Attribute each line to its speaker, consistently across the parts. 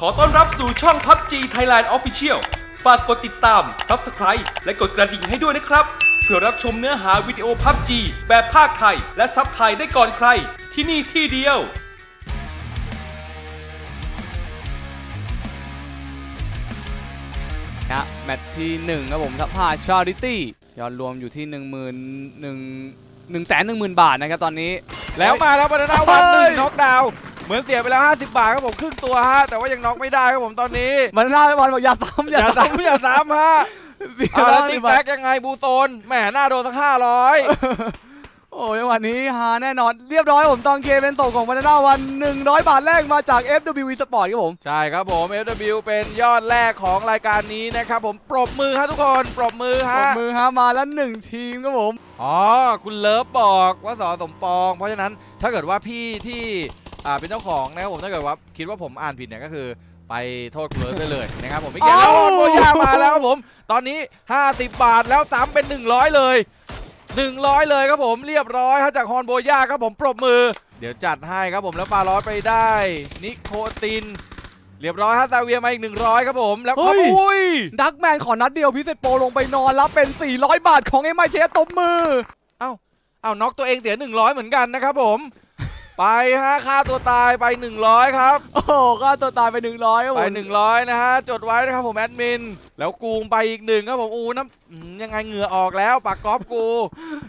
Speaker 1: ขอต้อนรับสู่ช่อง PUBG Thailand Official ฝากกดติดตาม Subscribe และกดกระดิ่งให้ด้วยนะครับ เพื่อรับชมเนื้อหาวิดีโอ PUBG แบบภาคไทย และซับไทยได้ก่อนใคร ที่นี่ที่เดียว
Speaker 2: นะแมตช์ที่หนึ่งครับผมทัพพาชาริตี้ยอดรวมอยู่ที่หนึ่งหมื่นหนึ่งหนึ่งแสนหนึ่งหมื่นบาทนะครับตอนนี้
Speaker 3: แล้วมาแล้วบานาน่าวันหนึ่งน็อกดาวน์ เหมือนเสียไปแล้ว 50 บาทครับผมครึ่งตัวฮะ แต่ว่ายังน็อกไม่ได้ครับผมตอนนี้
Speaker 2: มันน่าวันบอกอย่าซ้ำ
Speaker 3: อย่าซ้ำอย่าซ้ำฮะ
Speaker 2: เดี๋ยว
Speaker 3: เอาแล้ว
Speaker 2: นะ
Speaker 3: ติ๊กแบ็กยังไงบูโซนแหมหน้าโดนสักห้าร้อย
Speaker 2: โอ้ยวันนี้ฮาแน่นอนเรียบร้อยผมตองเคเป็นตกของวันน่าวัน 100 บาทแรกมาจาก FWV Sport ครับผม
Speaker 3: ใช่ครับผม FW เป็นยอดแรกของรายการนี้นะครับผมปรบมือฮะทุกคนปรบมือ
Speaker 2: ปร
Speaker 3: ฮะ
Speaker 2: บมือฮะมาแล้วหนึ่งทีมครับผม
Speaker 3: อ๋อ คุณเลิฟบอกว่าสอสมปอง เพราะฉะนั้นถ้าเกิดว่าพี่ที่ อ่าเป็นเจ้าของนะครับผมถ้าเกิดว่าคิดว่าผมอ่านผิดเนี่ยก็คือไปโทษคุณเลิฟได้เลยนะครับผมไม่เกี่ยวแล้วโอยามาแล้วครับผม ตอนนี้ 50 บาทแล้วซ้ำเป็น 100 เลย 100 เลยครับผมเรียบร้อยฮะจากฮอนโบย่าครับผมปรบมือ เดี๋ยวจัดให้ครับผมแล้วปาลอสไปได้ นิโคติน เรียบร้อยฮะซาเวียมาอีก 100 ครับผมแล้ว
Speaker 2: เฮ้ย
Speaker 3: อุ้ย
Speaker 2: ดักแมนขอนัดเดียวพิเศษโปรลงไปนอนรับเป็น 400 บาทของเอ็มไอเชตบมือ
Speaker 3: เอาน็อกตัวเองเสีย 100 เหมือนกันนะครับผม ไปฮะค่าตัวตายไป 100 ครับ
Speaker 2: โอ้โหก็ตัวตายไป100ครับ
Speaker 3: ไป
Speaker 2: ผม
Speaker 3: 100 นะฮะ จดไว้นะครับผมแอดมิน แล้วกูมไปอีกหนึ่งครับผมอูน้ำอืมยังไงเหงื่อออกแล้วปากกอล์ฟกู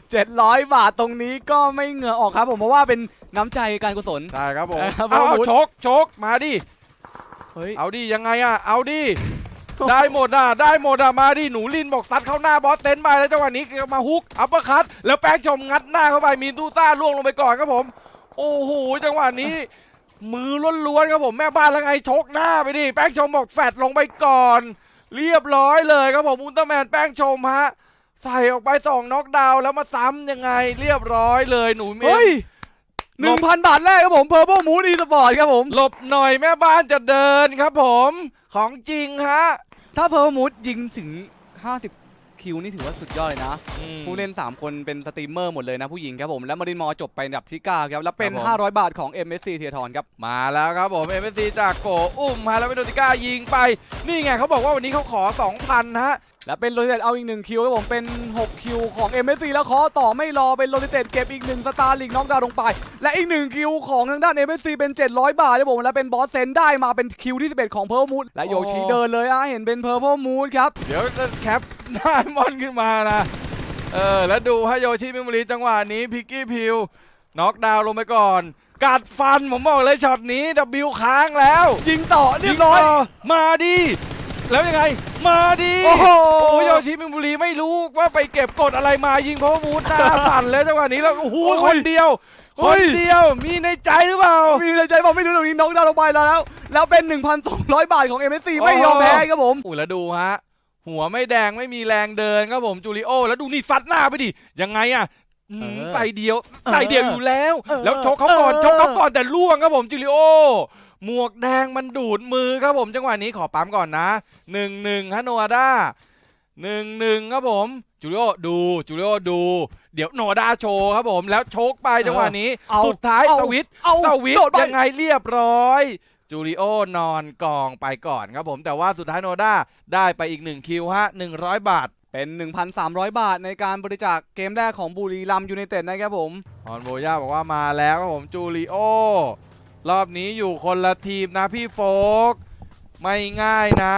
Speaker 2: 700 บาทตรงนี้ก็ไม่เหงื่อออกครับผมเพราะว่าเป็นน้ำใจการกุศล
Speaker 3: ใช่ครับผม
Speaker 2: ครับ
Speaker 3: เอา
Speaker 2: ผม
Speaker 3: เอาชกชกมาดิ
Speaker 2: เฮ้ย
Speaker 3: เอาดิยังไงอะ เอาดิ ได้หมดอะ ได้หมดอะ มาดิ หนูลินบอกซัดเข้าหน้าบอสเซนไปแล้วจังหวะนี้มาฮุก อัปเปอร์คัต แล้วแป้งชมงัดหน้าเข้าไป มีตูซ่าล่วงลงไปก่อนครับผม โอ้โหจังหวะนี้ มือล้วนๆครับผมแม่บ้านแล้วไงชกหน้าไปดิแป้งชมบอกแฟดลงไปก่อน เรียบร้อยเลยครับผมอุลตร้าแมนแป้งชมฮะใส่ออกไปสองน็อกดาวน์แล้วมาซ้ำยังไงเรียบร้อยเลยหนูเม
Speaker 2: เฮ้ยหนึ่งพันบาทแรกครับผมเพอร์เบิลมูนอีสปอร์ตครับผม
Speaker 3: หลบหน่อยแม่บ้านจะเดินครับผม ของจริงฮะ
Speaker 2: ถ้าเพอร์เบิลมูนยิงถึง 50 คิวนี่ถือว่าสุดยอดเลยนะผู้เล่น 3 คนเป็นสตรีมเมอร์หมดเลยนะผู้หญิงครับผม และมารินมอจบไปอันดับที่ 9 ครับ แล้วเป็น
Speaker 3: ครับผม
Speaker 2: 500 บาทของ MSC เทียทอนครับ
Speaker 3: มาแล้วครับผมเอ็มซีจากโกอุ้มมาแล้วเวโดติก้ายิงไป นี่ไงเขาบอกว่าวันนี้เขาขอ 2,000ฮะ
Speaker 2: และเป็นโรเตตเอาอีก1คิวครับผมเป็น 6 คิวของ MSC แล้วขอต่อไม่รอเป็นโรเตตเก็บอีก1สตาร์ลิงน็อกดาวน์ลงไป และอีก1คิวของทางด้าน MSC เป็น 700 บาทครับผมและเป็นบอสเซนได้มาเป็นคิวที่ 11 ของเพ r ร์มูดและโยชิ
Speaker 3: โอ้
Speaker 2: เดินเลยอะเห็นเป็นเพ r ร์มูดครับ
Speaker 3: เดี๋ยวจะแคปหน้ามอนขึ้นมานะเออแล้วดูให้โยชิมิมุรีจังหวะนี้พิกกี้พิวน็อกดาวน์ลงไปก่อนกัดฟันผมบอกเลยช็อตนี้ดับบิวค้างแล้ว
Speaker 2: ยิงต่อเรียบร้อย
Speaker 3: งต่มาดิ แล้วยังไง มาดิ
Speaker 2: โอ้โห
Speaker 3: โยชิมิมุรีไม่รู้ว่าไปเก็บกดอะไรมายิงเพราะว่ามูดหน้าสั่นเลยจังหวะนี้แล้วโอ้โห
Speaker 2: โอ้ย
Speaker 3: คนเดียว
Speaker 2: เฮ้
Speaker 3: คน
Speaker 2: ย
Speaker 3: เดียวมีในใจหรือเปล่า
Speaker 2: มีในใจผมไม่รู้ตรงนี้น็อกดาวน์ลงไปแล้ว แล้วเป็น 1,200 บาทของ MSC ไม่ยอมแพ้ครับผม
Speaker 3: อุ้ยแล้วดูฮะ หัวไม่แดงไม่มีแรงเดินครับผมจูริโอ แล้วดูนี่ซัดหน้าไปดิยังไงอะอืม
Speaker 2: เออ
Speaker 3: ใส่เดียวใส่เดียวอยู่แล้ว
Speaker 2: เออ
Speaker 3: แล้วชกเขาก่อน
Speaker 2: เออ
Speaker 3: ชกเขาก่อนแต่ล่วงครับผมจูริโอ หมวกแดงมันดูดมือครับผมจังหวะนี้ขอปั๊มก่อนนะหนึ่งหนึ่งฮะโนอาด้าหนึ่งหนึ่งครับผมจูริโอดูจูริโอดู เดี๋ยวโนอาด้าโชว์ครับผมแล้วชกไปจังหวะนี้
Speaker 2: เอา
Speaker 3: สุดท้าย
Speaker 2: เอา
Speaker 3: สวิตช์
Speaker 2: เอา
Speaker 3: สวิต
Speaker 2: โด
Speaker 3: ช์
Speaker 2: ดไป
Speaker 3: ยังไงเรียบร้อยจูริโอนอนกองไปก่อนครับผม แต่ว่าสุดท้ายโนด้าได้ไปอีก1คิวฮะ100 บาท
Speaker 2: เป็น 1,300 บาทในการบริจาคเกมแรกของบุรีรัมย์ยูไนเต็ดนะครับผม
Speaker 3: ฮอนโบย่าบอกว่ามาแล้วครับผมจูริโอ รอบนี้อยู่คนละทีมนะพี่โฟก ไม่ง่ายนะ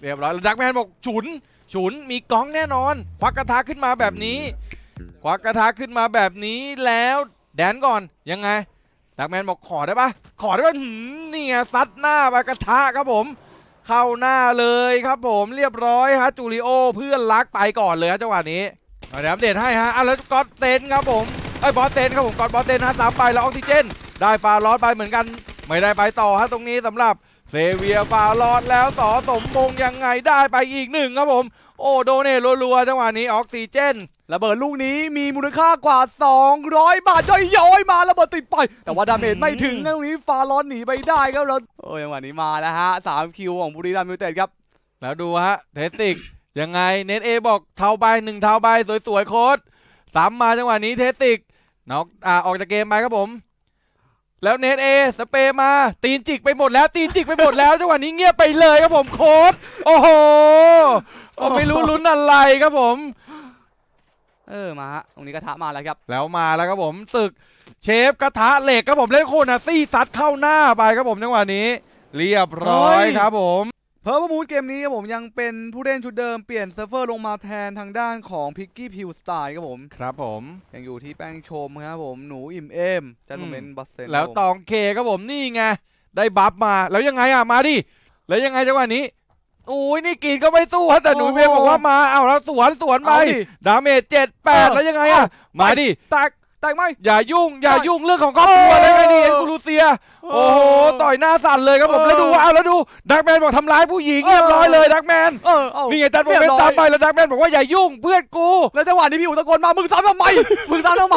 Speaker 3: เรียบร้อยดักแมนบอกฉุน ฉุนมีก้องแน่นอน ควักกระทะขึ้นมาแบบนี้ ควักกระทะขึ้นมาแบบนี้แล้วแดนก่อนยังไงดักแมนบอกขอได้ปะขอได้ปะหืมนี่ไงซัดหน้าไปกระทะครับผม เข้าหน้าเลยครับผมเรียบร้อยฮะจูริโอเพื่อนรักไปก่อนเลยฮะจังหวะนี้เดี๋ยวอัปเดตให้ฮะอะแล้วก็เซนครับผม ไอ้ยบอสเซนครับผมกอดบอสเซนฮะสามไปแล้วออกซิเจน ได้ฟาลอสไปเหมือนกัน ไม่ได้ไปต่อฮะตรงนี้สำหรับเซเวียฟาลอสแล้วสอสมมงยังไงได้ไปอีกหนึ่งครับผม โอ้โดเนทรัวๆจังหวะนี้ออกซิเจน
Speaker 2: ระเบิดลูกนี้มีมูลค่ากว่า 200 บาทย่อยๆมาระเบิดติดไป แต่ว่าดาเมจไม่ถึงนะตรงนี้ฟาร้อนหนีไปได้ครับแล้วโอ้ยจังหวะนี้มาแล้วฮะ3คิวของบุรีรัมย์ยูไนเต็ดครับ
Speaker 3: แล้วดูฮะเทสติกยังไงเน็ตเอบอกเทาใบหนึ่งเทาใบสวยๆโค้ดสามมาจังหวะนี้เทสติก น็อกอ่าออกจากเกมไปครับผม แล้วเนทเอสเปรย์มา ตีนจิกไปหมดแล้ว ตีนจิกไปหมดแล้วจังหวะนี้เงียบไปเลยครับผมโค้ดโอ้โหก็ไม่รู้ลุ้นอะไรครับผม
Speaker 2: เออมาฮะตรงนี้กระทะมาแล้วครับ
Speaker 3: แล้วมาแล้วครับผมศึก เชฟกระทะเหล็กครับผมเล่นโคนาซี่ซัดเข้าหน้าไปครับผมจังหวะนี้ เรียบร้อย
Speaker 2: เฮ้ย
Speaker 3: ครับผม
Speaker 2: เพอร์ m มู e เกมนี้ครับผมยังเป็นผู้เล่นชุดเดิมเปลี่ยนเซิร์ฟเวอร์ลงมาแทนทางด้านของพิกกี้พิวสไตล์ครับผม
Speaker 3: ครับผม
Speaker 2: ยังอยู่ที่แป้งชมครับผมหนูอิ่มเอ็มจันโมเมนบัสเซน
Speaker 3: แล้วตองเคครับผมนี่ไงได้บัฟมาแล้วยังไงอะมาดิแล้วยังไงจังหวะนี้โอ้ยนี่กรีนก็ไม่สู้ฮะแต่หนูเมย์บอกว่ามาเอาแล้วสวนสวนไป
Speaker 2: เอาดิ
Speaker 3: ดาเมจเจ็ดแปด
Speaker 2: เออ
Speaker 3: แล้วยังไงอะมาดิ
Speaker 2: แตก แตกไหม
Speaker 3: อย่ายุ่ง อย่ายุ่งเรื่องของครอบครัว
Speaker 2: เออ
Speaker 3: เลยไงนี่เอ็นกูรูเซีย โอ้โหต่อยหน้าสั่นเลยครับผม
Speaker 2: เออ
Speaker 3: แล้วดูว่าเอาแล้วดูดักแมนบอกทำร้ายผู้หญิง
Speaker 2: เออ
Speaker 3: เรียบร้อยเลยดักแมน
Speaker 2: เออเอา
Speaker 3: นี่ไงจันโมเมน
Speaker 2: รียบร้อย
Speaker 3: ตามไปแล้วดักแมนบอกว่าอย่ายุ่งเพื่อนกู
Speaker 2: แล้วจังหวะนี้พี่อูตะโกนมามึงซ้ำทำไมมึงซ้ำทำไม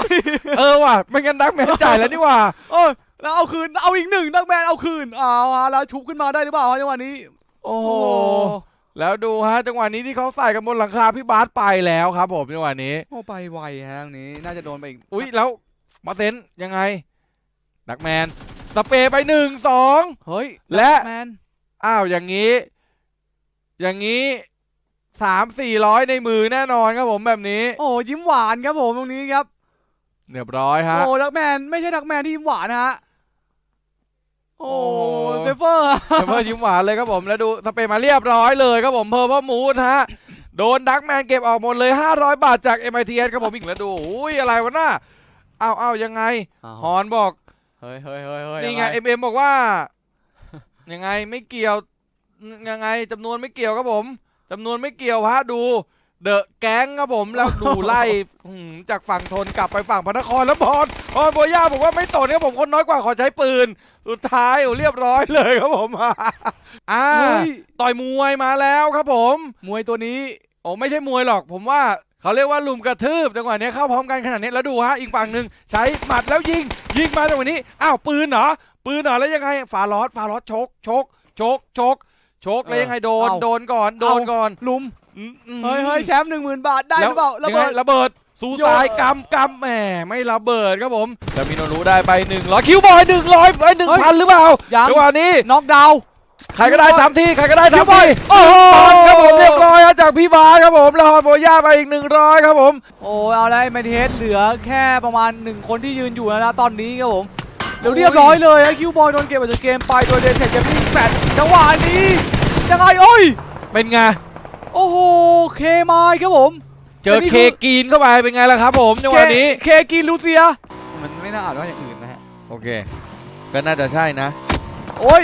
Speaker 3: เออว่ะไม่งั้นดักแมนจ่ายแล้วนี่ว่ะ
Speaker 2: เออแล้วเอาคืนเอาอีกหนึ่งนักแมนเอาคืนเอาฮะแล้วชุบขึ้นมาได้หรือเปล่าฮะจังหวะนี้
Speaker 3: โอ้โห แล้วดูฮะจังหวะนี้ที่เขาใส่กันบนหลังคาพี่บาสไปแล้วครับผมจังหวะนี้
Speaker 2: โอ้ไปไวฮะตรงนี้น่าจะโดนไปอีก
Speaker 3: อุ้ยแล้วมาเซนยังไงดักแมนสเปรย์ไปหนึ่งสอง
Speaker 2: เฮ้ย
Speaker 3: และ
Speaker 2: แมน
Speaker 3: อ้าวอย่างนี้ อย่างนี้สามสี่ร้อยในมือแน่นอนครับผมแบบนี้
Speaker 2: โอ้ยิ้มหวานครับผมตรงนี้ครับ
Speaker 3: เรียบร้อยฮะ
Speaker 2: โอ้นักแมนไม่ใช่นักแมนที่ยิ้มหวานนะฮะ โอ้
Speaker 3: โอ้
Speaker 2: เซฟเฟอร์
Speaker 3: เซฟเฟอร์ยิ้มหวานเลยครับผมแล้วดูสเปรย์มาเรียบร้อยเลยครับผมเพอร์เพมูดฮะโดนดักแมนเก็บออกหมดเลย 500 บาทจาก MITS ครับผมอีกแล้วดูอุ้ยอะไรวะน่าอ้าวอ้าวยังไงฮอนบอก
Speaker 2: เฮ้ยเฮ้ยเฮ้ยเฮ้ย
Speaker 3: นี่ไง
Speaker 2: อะร
Speaker 3: เอ็มเอ็มบอกว่ายังไงไม่เกี่ยวยังไงจำนวนไม่เกี่ยวครับผมจำนวนไม่เกี่ยวฮะดูเดอะแก๊งครับผมแล้วดูไล่หืมจากฝั่งทนกลับไปฝั่งพระนครแล้วบอล บอลโบย่าบอกว่าไม่ตนครับผมคนน้อยกว่าขอใช้ปืน สุดท้ายโอ้เรียบร้อยเลยครับผม อ่า
Speaker 2: เฮ้ย
Speaker 3: ต่อยมวยมาแล้วครับผม
Speaker 2: มวยตัวนี้
Speaker 3: โอ้ไม่ใช่มวยหรอก ผมว่าเขาเรียกว่าลุมกระทืบจังหวะนี้เข้าพร้อมกันขนาดนี้แล้วดูฮะอีกฝั่งหนึ่งใช้หมัดแล้วยิง ยิงมาจังหวะนี้อ้าวปืนเหรอปืนเหรอแล้วยังไงฟาลอสฟาลอสชกชกชกชกชกแล้วยังไงโดน
Speaker 2: เอ้า
Speaker 3: โดนก่อนโดนก่อน
Speaker 2: ลุม
Speaker 3: อืมอืม
Speaker 2: เฮ้ยเฮ้ยแชมป์หนึ่งหมื่นบาทได้หรือเปล่าระ
Speaker 3: ยัง
Speaker 2: เบิ
Speaker 3: ไง
Speaker 2: ด
Speaker 3: ระเบิดสู้
Speaker 2: โยน
Speaker 3: ตายกำกำแหมไม่ระเบิดครับผมแล้วมิโนรู้ได้ไปหนึ่งร้อยคิวบอยหนึ่งร้อยไปหนึ่งพันหรือเปล่า
Speaker 2: ยัง
Speaker 3: จังหวะนี้
Speaker 2: น็อกดาวน์
Speaker 3: ใครก็ได้
Speaker 2: คิวบอย
Speaker 3: สามทีใครก็ได้สาม
Speaker 2: คิวบ
Speaker 3: ที
Speaker 2: อยโอ้โห
Speaker 3: ปันครับผมเรียบร้อยฮะจากพี่บาสครับผมแล้วฮอนโบย่าไปอีกหนึ่งร้อยครับผม
Speaker 2: โอ้ยเอาแล้วไมเทสเหลือแค่ประมาณหนึ่งคนที่ยืนอยู่แล้วนะตอนนี้ครับผมเดี๋ยวเรียบร้อยเลยคิวบอยโดนเก็บออกจากเกมไปโดยเดชเชตเกมมิ่งแปดจังหวะนี้ยังไงโอ้ย
Speaker 3: เป็นไง
Speaker 2: โอ้โหเคมายครับผม
Speaker 3: เจอ
Speaker 2: แต่นี่
Speaker 3: เค
Speaker 2: คือ
Speaker 3: กีนเข้าไปเป็นไงล่ะครับผมจังหวะนี้
Speaker 2: เคกินลูเซีย มันไม่น่าอ่านว่าอย่างอื่นนะฮะ
Speaker 3: โอเค ก็น่าจะใช่นะ
Speaker 2: โอ้ย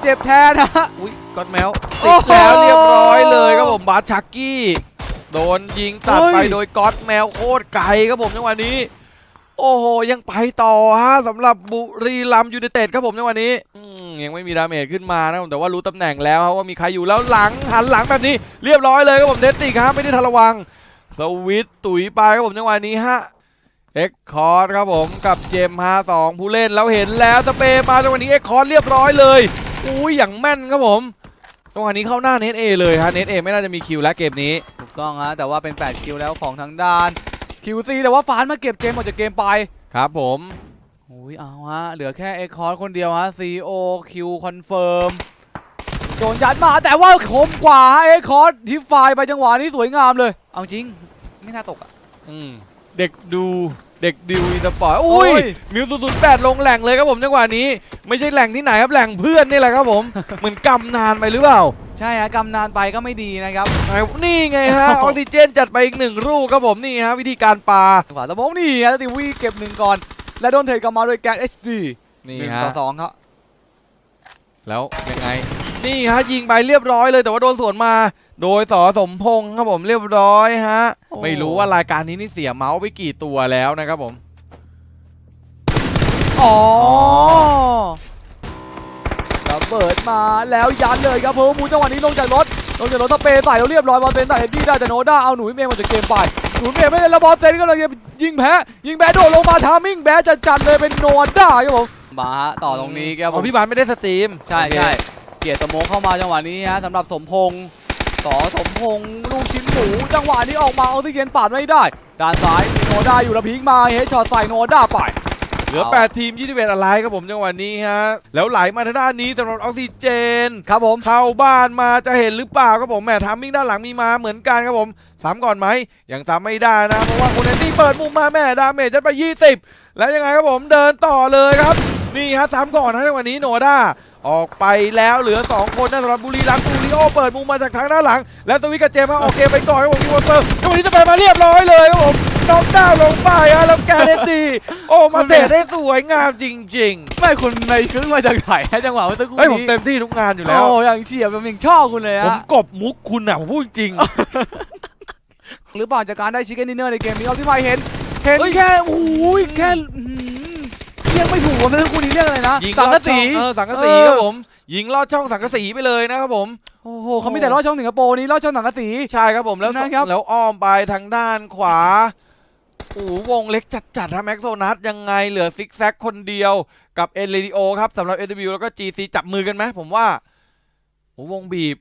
Speaker 2: เจ็บแทนนะฮะ
Speaker 3: อุ้ยก็อดแมว
Speaker 2: โอ้
Speaker 3: ติด
Speaker 2: โห
Speaker 3: แล้วเรียบร้อยเลยครับผมบาสชักกี้ โดนยิงตัด
Speaker 2: เฮ้ย
Speaker 3: ไปโดยก็อดแมวโคตรไกลครับผมจังหวะนี้ โอ้โหยังไปต่อฮะสำหรับบุรีรัมย์ยูไนเต็ดครับผมจังหวะนี้อืมยังไม่มีดาเมจขึ้นมานะผมแต่ว่ารู้ตำแหน่งแล้วครับว่ามีใครอยู่แล้วหลังหันหลังแบบนี้เรียบร้อยเลยครับผมเดสติกครับไม่ได้ทันระวัง สวิตช์ตุ๋ยไปครับผมจังหวะนี้ฮะเอ็กคอร์ดครับผมกับเจมฮาสองผู้เล่นแล้วเห็นแล้วสเปย์มาจังหวะนี้เอ็กคอร์ดเรียบร้อยเลยอุ้ยอย่างแม่นครับผมจังหวะนี้เข้าหน้าเนทเอเลยฮะเนทเอไม่น่าจะมีคิวแล้วเกมนี้
Speaker 2: ถูกต้องฮะแต่ว่าเป็น 8 คิวแล้วของทางด้าน QC แต่ว่าฟานมาเก็บเกมออกจากเกมไป
Speaker 3: ครับผม
Speaker 2: โอ้ยเอาฮะเหลือแค่เอคอร์คนเดียวฮะ CO Q คอนเฟิร์มโดนยัดมาแต่ว่าคมกว่าฮะเอคอร์ทิฟไฟไปจังหวะนี้สวยงามเลย เอาจริง ไม่น่าตกอะ
Speaker 3: อืมเด็กดูเด็กดิวอินเตอร์ปอร์ตอุ้ย
Speaker 2: โอ้ย
Speaker 3: มิวศูนย์แปดลงแหล่งเลยครับผมจังหวะนี้ ไม่ใช่แหล่งที่ไหนครับแหล่งเพื่อนนี่แหละครับผม เหมือนกำนานไปหรือเปล่า
Speaker 2: ใช่ฮะกำนานไปก็ไม่ดีนะครับ
Speaker 3: ไอ้นี่ไงฮะ ออกซิเจนจัดไปอีกหนึ่งลูกครับผมนี่ฮะ วิธีการปา
Speaker 2: ขวาสมองนี่ฮะติวีเก็บหนึ่งก่อน และโดนเทรดกลับมาโดยแก๊ส HD
Speaker 3: นี่
Speaker 2: หนึ่ง
Speaker 3: ฮะ
Speaker 2: ต่อสองครับ
Speaker 3: แล้วยังไง นี่ฮะยิงไปเรียบร้อยเลยแต่ว่าโดนสวนมา โดยสอสมพงษ์ครับผมเรียบร้อยฮะ
Speaker 2: โอ้
Speaker 3: ไม่รู้ว่ารายการนี้นี่เสียเมาส์ไปกี่ตัวแล้วนะครับผม
Speaker 2: อ๋อระเบิดมาแล้วยันเลยครับเพิ่มมูจังหวะนี้ลงจากรถลงจากรถสเปรย์ใส่แล้วเรียบร้อยบอลเซนใส่เอ็ดดี้ได้แต่โนด้าเอาหนุ่ยเมย์มาจากเกมไปหนุ่ยเมย์ไม่ได้แล้วบอลเซนก็เลยยิงแพ้ยิงแพ้โดดลงมาทามิ่งแพ้จะจัดเลยเป็นโนด้าครับผมมาฮะต่อตรงนี้ครับผ
Speaker 3: อ๋อ
Speaker 2: ม
Speaker 3: พี่บานไม่ได้สตรีม
Speaker 2: ใช่
Speaker 3: โอเค
Speaker 2: ใช่เกียรติสโมงเข้ามาจังหวะนี้ฮะสำหรับสมพงศ์ต่อสมพงศ์ลูกชิ้นหมูจังหวะนี้ออกมาเอาที่เย็นปาดไม่ได้ ด้านซ้ายมีโนด้าอยู่ระพิงมาเฮดช็อตใส่โนด้าไป
Speaker 3: เหลือ
Speaker 2: เอา
Speaker 3: 8ทีม 21 อะไรครับผมจังหวะนี้ฮะ แล้วไหลมาทางด้านนี้สำหรับออกซิเจน
Speaker 2: ครับผม
Speaker 3: เข้าบ้านมาจะเห็นหรือเปล่าครับผมแหมทามมิ่งด้านหลังมีมาเหมือนกันครับผมสามก่อนไหมยังสามไม่ได้นะ เพราะว่าคุณแอนตี้เปิดมุมมาแม่ดาเมจจะไป 20 แล้วยังไงครับผมเดินต่อเลยครับ นี่ฮะสามก่อนนะจังหวะนี้โนด้า ออกไปแล้วเหลือ 2 คนนะสำหรับบุรีรัมย์บูริโอเปิดมุมมาจากทางด้านหลัง แล้วตวิกกับเจมส์มาโอเคไปก่อนครับผมมีวอเตอร์จังหวะนี้จะไปมาเรียบร้อยเลยครับผมน็อกดาวน์ลงไปฮะแล้วแกเนตีโอ้มาเตะได้สวยงามจริง
Speaker 2: ไม่คุณในครึ่งมาจากไหนฮะจังหวะเมื่อสักครู่
Speaker 3: ๆเฮ้ยผม
Speaker 2: นี้
Speaker 3: เต็มที่ทุกงานอยู่แล้ว
Speaker 2: โอ้อย่างเฉียบผมยังชอบคุณเลย
Speaker 3: ผม
Speaker 2: ฮะ
Speaker 3: กบมุกคุณอะผมพูดจริง
Speaker 2: หรือเปล่าจากการได้ชิคเก้นดินเนอร์ในเกมนี้เอาที่ไฟเห็น เห็น
Speaker 3: เฮ้ย
Speaker 2: แค่โอ้ยแค่อื้อหือ เรียกไม่ถูกว่าเมื่อสักครู่นี้เรียกอะไรนะ
Speaker 3: ยิง
Speaker 2: สัง
Speaker 3: ล
Speaker 2: กะ
Speaker 3: อด
Speaker 2: สี
Speaker 3: ช่องเออสังกะสีครับผม ยิงลอดช่องสังกะสีไปเลยนะครับผม
Speaker 2: โอ้โหเขามีแต่ลอดช่องสิงคโปร์นี่ลอดช่องสังกะสี
Speaker 3: ใช่ครับผมแล้ว
Speaker 2: นะครับ
Speaker 3: แล้วอ้อมไปทางด้านขวาโอ้โหวงเล็กจัดๆฮะแม็กโซนัสยังไงเหลือซิกแซกคนเดียวกับเอเลดิโอครับสำหรับ AW แล้วก็ GC จับมือกันไหมผมว่าโอ้วงบีบ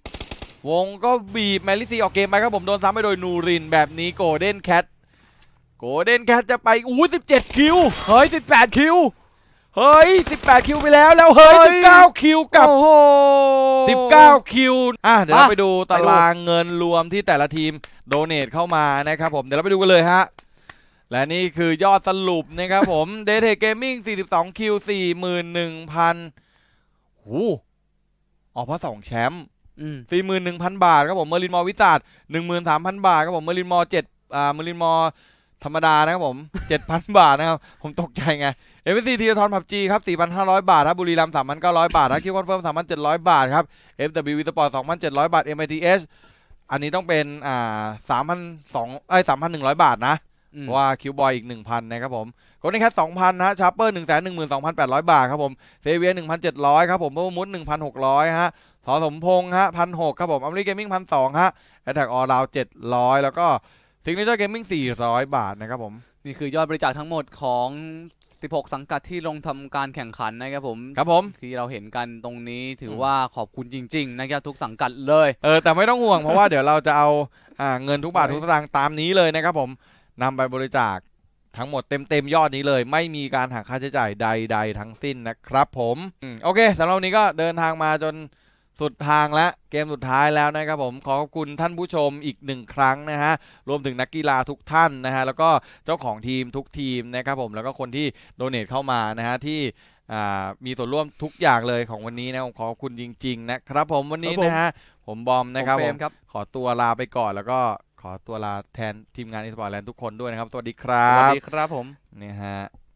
Speaker 3: วงก็บีบแมลิซีออกเกมไปครับผมโดนซ้ำไปโดยนูรินแบบนี้โกลเด้นแคท โกลเด้นแคทจะไปอู้17คิว
Speaker 2: เฮ้ย18คิว
Speaker 3: เฮ้ย18คิวไปแล้วแล้วเฮ้
Speaker 2: เฮ้
Speaker 3: ย
Speaker 2: ย
Speaker 3: 19คิวกับ
Speaker 2: โอ้โห
Speaker 3: 19คิว อะเดี๋ยวเรา
Speaker 2: มา
Speaker 3: ไปดูตารางเงินรวมที่แต่ละทีมโดเน a เข้ามานะครับผม เดี๋ยวเราไปดูกันเลยฮะ และนี่คือยอดสรุปนะครับผมเด t เทเกมมิ่ง42 คิว 41,000หูออกเพราะ2แชมป์
Speaker 2: อืม
Speaker 3: 41,000บาทครับผมเมอร์ลินมอวิสาด13,000บาทครับผมเมอร์ลินมอ7อ่าเมอร์ลินมอ ธรรมดานะครับผม 7,000 บาทนะครับ ผมตกใจไงเอฟซีทีทอนพับจีครับ 4,500 บาทครับ บุรีรัมย์3,900 บาทครับคิวคอนเฟิร์ม 3,700 บาทครับ FW สปอร์ต2,700 บาท MITH อันนี้ต้องเป็นอ่า3,200เอ้ย3,100 บาทนะ
Speaker 2: อืม
Speaker 3: เพราะว่าคิวบอยอีก 1,000 นะครับผมโกลเด้นแคท2,000 นะชาร์เปอร์ 112,800 บาทครับผมเซเวีย1,700 ครับผมเพิ่มมุด1,600 ฮะสอสมพงษ์ฮะ1,600 ครับผมอัมรีเกมมิ่ง1,200 ฮะแอตแทกออราว700 แล้วก็ ซิงเกิลเกมมิ่ง400 บาทนะครับผม
Speaker 2: นี่คือยอดบริจาคทั้งหมดของ 16 สังกัดที่ลงทำการแข่งขันนะครับผม
Speaker 3: ครับผม
Speaker 2: ที่เราเห็นกันตรงนี้ถืออ
Speaker 3: ม
Speaker 2: ว่าขอบคุณจริง ๆ นะครับทุกสังกัดเลย
Speaker 3: เออแต่ไม่ต้องห่วงเพราะว่าเดี๋ยวเราจะเอาอ่าเงินทุกบาท
Speaker 2: เฮ้ย
Speaker 3: ทุกสตางค์ตามนี้เลยนะครับผมนำไปบริจาคทั้งหมดเต็มเต็มๆยอดนี้เลย ไม่มีการหักค่าใช้จ่ายใด ๆ ทั้งสิ้นนะครับผมอืมโอเคสำหรับวันนี้ก็เดินทางมาจน สุดทางแล้วเกมสุดท้ายแล้วนะครับผมขอขอบคุณท่านผู้ชมอีกหนึ่งครั้งนะฮะรวมถึงนักกีฬาทุกท่านนะฮะแล้วก็เจ้าของทีมทุกทีมนะครับผมแล้วก็คนที่โดเนทเข้ามานะฮะที่อ่ามีส่วนร่วมทุกอย่างเลยของวันนี้นะผมขอขอบคุณจริง ๆ นะครับผมวันนี้
Speaker 2: ครับผม
Speaker 3: นะฮะผมบอมนะครับ
Speaker 2: ผมเฟ
Speaker 3: ผ
Speaker 2: ร
Speaker 3: ม
Speaker 2: มครับ
Speaker 3: ขอตัวลาไปก่อนแล้วก็ขอตัวลาแทนทีมงานอีสปอร์ตแลนด์ทุกคนด้วยนะครับ สวัสดีครั
Speaker 2: สวัส
Speaker 3: บ
Speaker 2: ดีครับผม
Speaker 3: เนี่ยฮะ